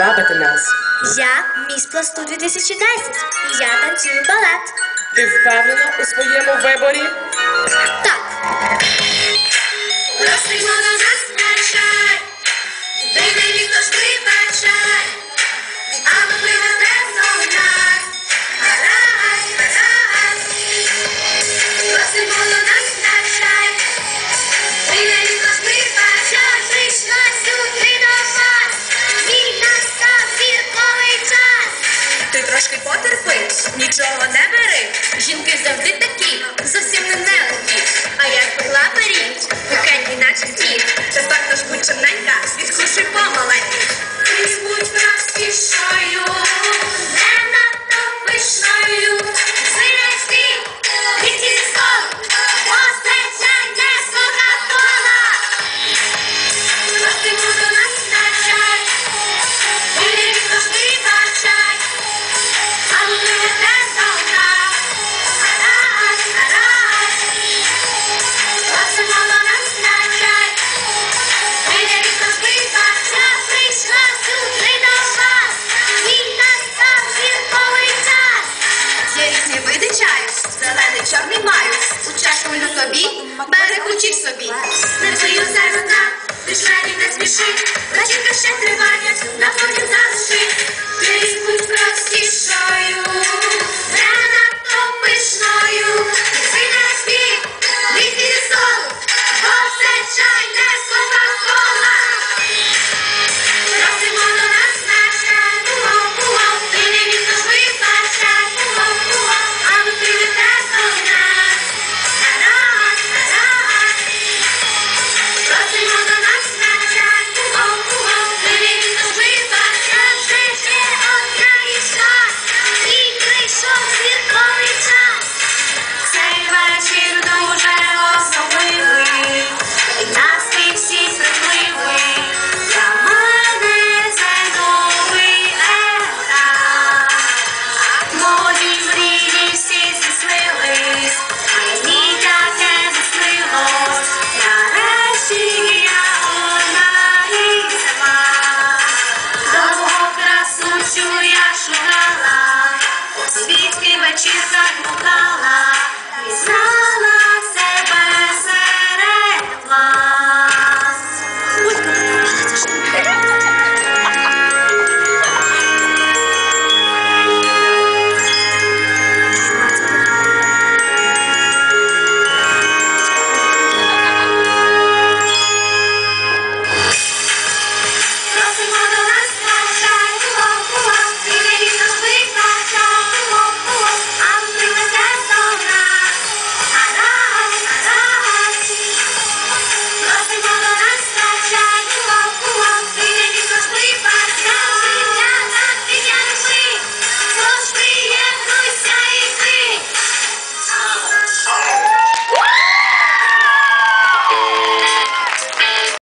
Вабити нас. Я міс Пласту 2010 і я танцюю балет. Ти впевнена у своєму виборі? Так, Ти трошки потерпи, нічого не бери. Жінки завжди такі, зовсім не нелегкі. А як що у учашку лю тобі, переключи собі. На твою серця, ти ж мені не зміши, начинка ще триває, на фоні